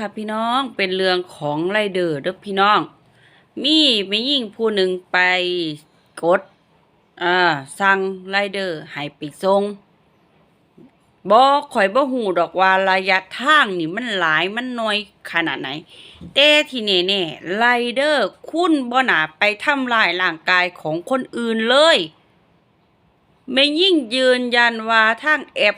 ค่ะพี่น้องเป็นเรื่องของไรเดอร์เด้อพี่น้อง มีไม่ยิ่งผู้หนึ่งไปกดอ่าสั่งไรเดอร์ให้ไปส่งบอข่อยบ่หูดอกว่าระยะทางนี่มันหลายมันน้อยขนาดไหน แต่ที่แน่ๆไรเดอร์คุณบ่น่าไปทำลายร่างกายของคนอื่นเลย ไม่ยิ่งยืนยันว่าทางแอป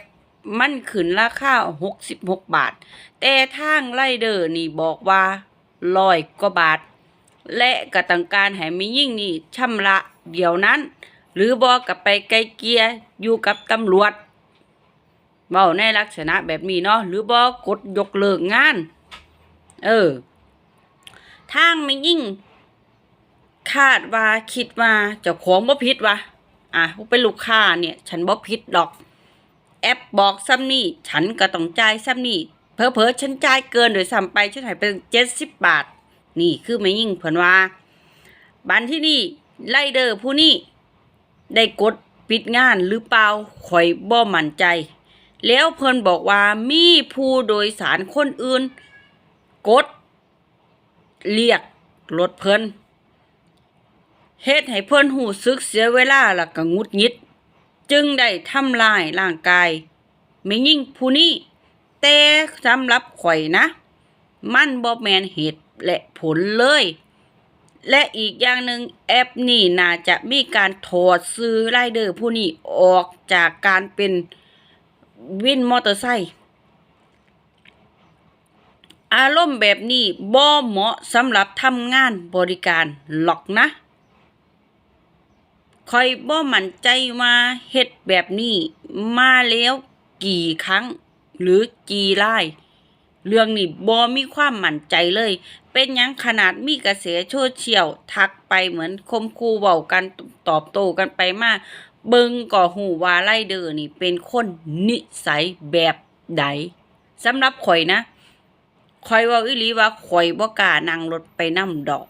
มันขึ้นราคา66บหกบาท แต่ทางไรเดอร์นี่บอกว่าร้อยกว่าบาท และกระตังการให้มียิ่งนี่ชำระเดี๋ยวนั้น หรือบอกกับไปไกลเกลียอยู่กับตำรวจเว้าในลักษณะแบบนี้เนาะหรือบอกกดยกเลิกงาน เออ ทางไม่ยิ่ง คาดว่าคิดว่าเจ้าของบ่ผิดวะอะเป็นลูกค้าเนี่ย ฉันบ่ผิดดอก แอปบอกซ้ำนี่ฉันก็ต้องจ่ายซ้ำนี่เพอเพอฉันจ่ายเกินโดยซ้ำไปฉันหายไปเจ็ดสิบบาท นี่คือไม่ยิ่งเพิ่นว่า บันที่นี่ไลเดอร์ผู้นี้ได้กดปิดงานหรือเปล่าข่อยบ่มั่นใจ แล้วเพิ่นบอกว่ามีผู้โดยสารคนอื่น กด เรียกรถเพิ่นเฮ็ดให้เพิ่นหูซึกเสียเวลาแล้วก็งุดงิด จึงได้ทำลายร่างกายไม่ยิ่งผู้นี้แต่สำหรับข่อยนะ มันบ่แมนเหตุและผลเลย และอีกอย่างหนึ่งแอปนี่น่าจะมีการถอดซื้อไรเดอร์ผู้นี้ออกจากการเป็นวินมอเตอร์ไซค์อารมณ์แบบนี้บ่เหมาะสำหรับทำงานบริการหรอกนะ คอยบ่มั่นใจว่าเฮ็ดแบบนี้มาแล้วกี่ครั้ง หรือกี่รายเรื่องนี้บ่มีความมั่นใจเลย เป็นยังขนาดมีกระแสโซเชียลทักไปเหมือนคมคูเว้ากันตอบโต้กันไปมาเบิงก็หูว่าไรเดอร์นี่เป็นคนนิสัยแบบใดสำหรับข่อยนะข่อยว่าอีหลีว่าข่อยบ่กล้านั่งรถไปนํดอก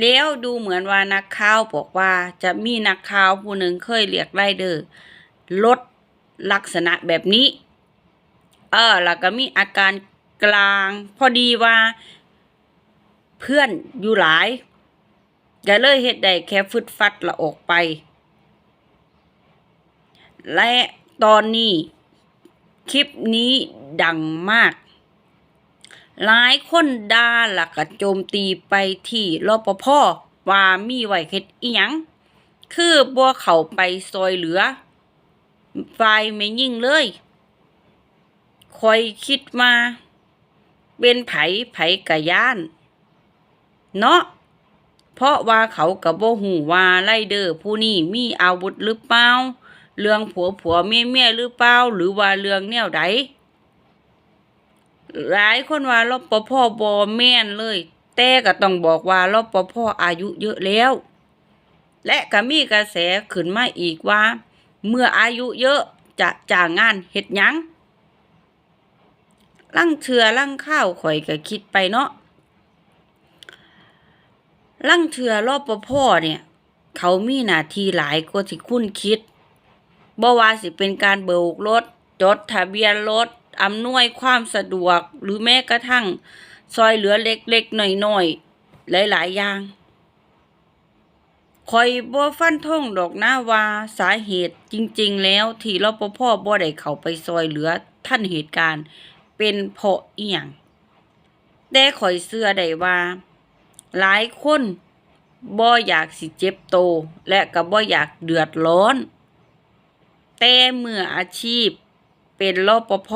แล้วดูเหมือนว่านักข่าวบอกว่าจะมีนักข่าวผู้หนึ่งเคยเรียกไรเดอร์รถลักษณะแบบนี้ เออแล้วก็มีอาการกลาง พอดีว่า เพื่อนอยู่หลายก็เลยเฮ็ดได้แค่ฟึดฟัดละออกไป และตอนนี้ คลิปนี้ดังมาก หลายคนด่าและก็โจมตีไปที่รปภว่ามีไว้เฮ็ดอีหยัง คือบ่เข้าไปซอยเหลือฝ่ายไม่ยิ่งเลยคอยคิดมา เป็นไผไผกะย่าน เนาะเพราะว่าเขากับบ่หูว่าไรเดอร์ผู้นี้มีอาวุธหรือเปล่า เรื่องผัวผัวเมียเมียหรือเปล่า หรือว่าเรื่องแนวใด หลายคนว่ารปภบอแม่นเลย แต่ก็ต้องบอกว่ารปภอายุเยอะแล้ว และก็มีกระแสขึ้นมาอีกว่า เมื่ออายุเยอะจะจ้างงานเฮ็ดหยังลั่งเถื่อลั่งข้าวข่อยก็คิดไปเนาะลั่งเถื่อรปภเนี่ย เขามีหน้าที่หลายกว่าที่คุณคิดบ่ว่าสิเป็นการเบิกรถ จดทะเบียนรถ อำนวยความสะดวกหรือแม้กระทั่ง ซอยเหลือเล็กๆหน่อยๆ หลายๆ อย่างคอยบ่ฟันธงดอกหนะว่าสาเหตุจริง ๆ แล้วที่รปภบ่ได้เข้าไปซอยเหลือท่านเหตุการณ์เป็นเพราะอีหยังแต่ข่อยเชื่อได้ว่า หลายคนบ่อยากสิเจ็บโต และก็บ่อยากเดือดร้อน แต่เมื่ออาชีพ เป็นรปภ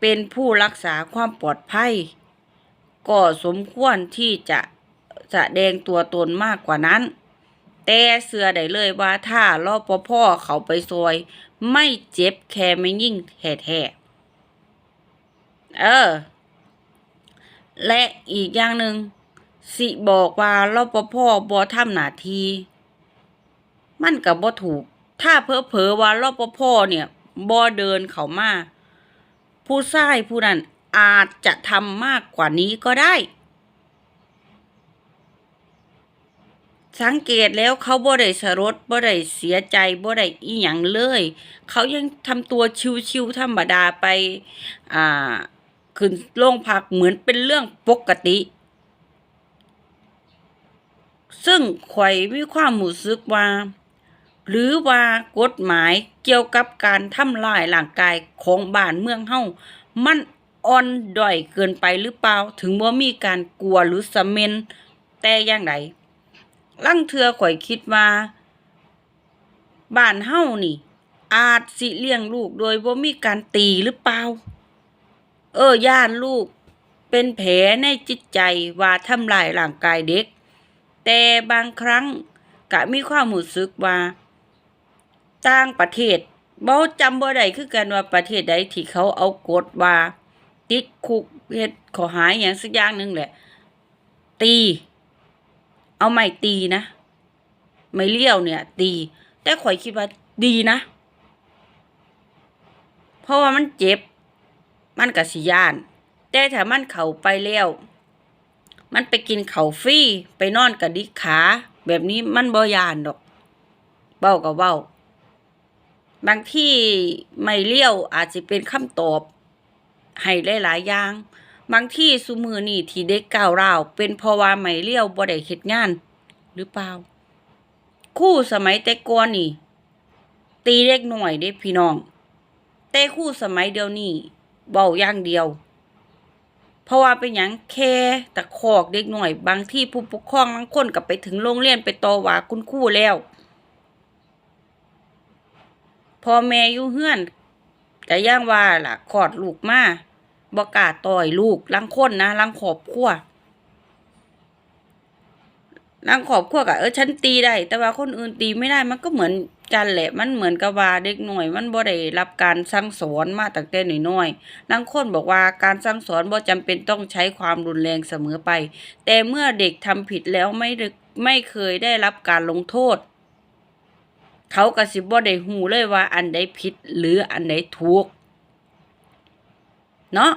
เป็นผู้รักษาความปลอดภัย ก็สมควรที่จะแสดงตัวตนมากกว่านั้น แต่เสือได้เลยว่าถ้ารปภเขาไปซอย ไม่เจ็บแค่ไม่ยิ่งแท้ๆเออ และอีกอย่างหนึ่งสิบอกว่ารปภบ่ทำหน้าที่มันก็บ่ถูก ถ้าเพ้อเผลอว่ารปภเนี่ย บ่เดินเข้ามา ผู้ชายผู้นั้นอาจจะทำมากกว่านี้ก็ได้ สังเกตแล้วเขาบ่ได้สรดบ่ได้เสียใจบ่ได้อีหยังเลย เขายังทำตัวชิวๆธรรมดาไปอ่าขึ้นโรงพักเหมือนเป็นเรื่องปกติ ซึ่งข่อยมีความรู้สึกว่า หรือว่ากฎหมายเกี่ยวกับการทำลายร่างกายของบ้านเมืองเฮามันอ่อนด้อยเกินไปหรือเปล่า ถึงว่ามีการกลัวหรือสะเมนแต่อย่างไรลังเทือข่อยคิดว่าบ้านเฮานี่ อาจสิเลี้ยงลูกโดยบ่มีการตีหรือเปล่า เออย่านลูกเป็นแผลในจิตใจว่าทำลายร่างกายเด็ก แต่บางครั้งก็มีความรู้สึกว่า ต่างประเทศบ่จำบ่ได้คือกันว่าประเทศใดที่เขาเอากฎว่า ติดคุกเฮ็ดขอหาอย่างสักอย่างหนึ่งแหละ ตี เอาไม้ตีนะ ไม่เลี้ยวเนี่ย ตี แต่ข่อยคิดว่าดีนะ เพราะว่ามันเจ็บ มันก็สิยาน แต่ถ้ามันเข้าไปแล้ว มันไปกินเข่าฟรีไปนอนกระดิกขา แบบนี้มันบ่ยานดอกเบ้าก็เบ้า บางที่ไม่เลี้ยวอาจจะเป็นคำตอบให้หลายๆอย่าง บางที่ซุมือนี่ที่เด็กก้าวร้าวเป็นเพราะว่าไม่เลี้ยวบ่ได้เฮ็ดงาน หรือเปล่า คู่สมัยแต่ก่อนนี่ ตีเด็กหน่อยเด้พี่น้อง แต่คู่สมัยเดียวนี้เบาอย่างเดียว เพราะว่าเป็นหยังแค่ตะคอกเด็กหน่อย บางที่ผู้ปกครองบางคนก็ไปถึงโรงเรียนไปต่อว่าคุณครูแล้ว พ่อแม่อยู่เฮือนแต่ย่างว่าล่ะคลอดลูกมาบ่กล้าต่อยลูกลังค้นนะลังครอบครัวลังครอบครัวก็เออฉันตีได้ แต่ว่าคนอื่นตีไม่ได้มันก็เหมือนกันแหละ มันเหมือนกับว่าเด็กหน่อย มันบ่ได้รับการสั่งสอนมาตั้งแต่น้อยๆลังค้นบอกว่าการสั่งสอนบ่จำเป็นต้องใช้ความรุนแรงเสมอไป แต่เมื่อเด็กทำผิดแล้วไม่ได้ไม่เคยได้รับการลงโทษ เขาก็สิบ่ได้หูเลยว่าอันใดผิดหรืออันใดถูก เนาะ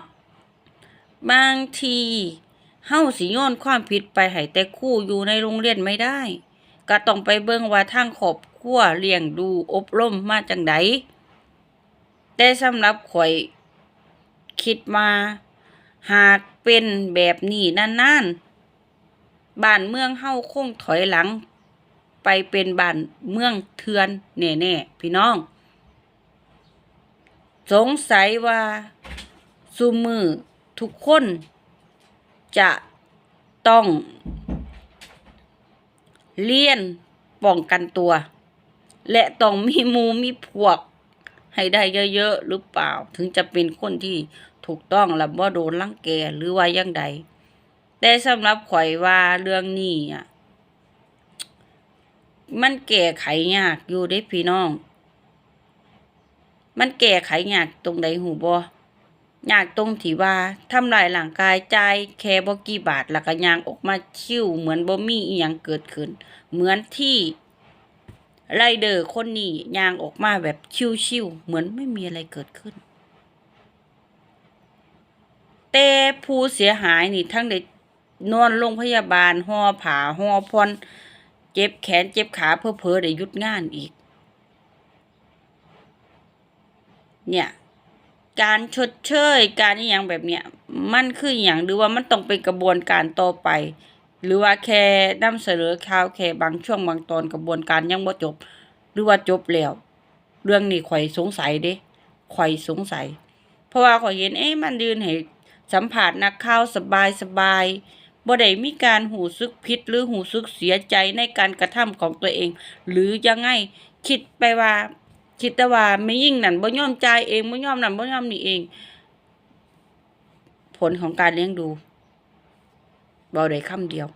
บางทีเฮาสิโยนความผิดไปให้แต่คู่อยู่ในโรงเรียนไม่ได้ ก็ต้องไปเบิ่งว่าทางครอบครัวเลี้ยงดูอบรมมาจังไดแต่สำหรับข่อยคิดมา หากเป็นแบบนี้นานๆบ้านเมืองเฮาคงถอยหลัง ไปเป็นบ้านเมืองเถือนแน่ๆพี่น้อง สงสัยว่าซุมือทุกคนจะต้องเรียนป้องกันตัว และต้องมีมูมีพวก ให้ได้เยอะๆหรือเปล่า ถึงจะเป็นคนที่ถูกต้องและบ่าโดนรังแกหรือว่ายังใดแต่สำหรับข่อยว่าเรื่องนี้อะ มันแก้ไขยากอยู่เด้พี่น้อง มันแก้ไขยากตรงใดหูบ่ยากตรงที่ว่าทำลายร่างกายใจแค่บ่กี่บาทแล้วก็ยางออกมาชิวเหมือนบ่มีอีหยังเกิดขึ้น เหมือนที่ไรเดอร์คนนี้ยางออกมาแบบชิวๆเหมือนไม่มีอะไรเกิดขึ้น แต่ผู้เสียหายนี่ทั้งได้นอนโรงพยาบาลห่อผาห่อพร เจ็บแขนเจ็บขาเพ้อๆได้หยุดงานอีก เนี่ย การชดเชยการอย่างแบบเนี้ยมันคืออย่างหรือว่ามันต้องเป็นกระบวนการต่อไป หรือว่าแค่นำเสนอข่าวแค่บางช่วงบางตอนกระบวนการยังบ่จบ หรือว่าจบแล้ว เรื่องนี้ข่อยสงสัยเด้ข่อยสงสัย เพราะว่าข่อยเห็นเอ๊ะมันยืนให้สัมผัสนักข่าวสบายสบายบ่ บ่ได้มีการหูซึกผิดหรือหูซึกเสียใจในการกระทำของตัวเอง หรือยังไงคิดไปว่าคิดแต่ว่าไม่ยิ่งนั่นบ่ยอมใจเองบ่ยอมนั่นบ่ยอมนี่เอง ผลของการเลี้ยงดูบ่ได้คำเดียว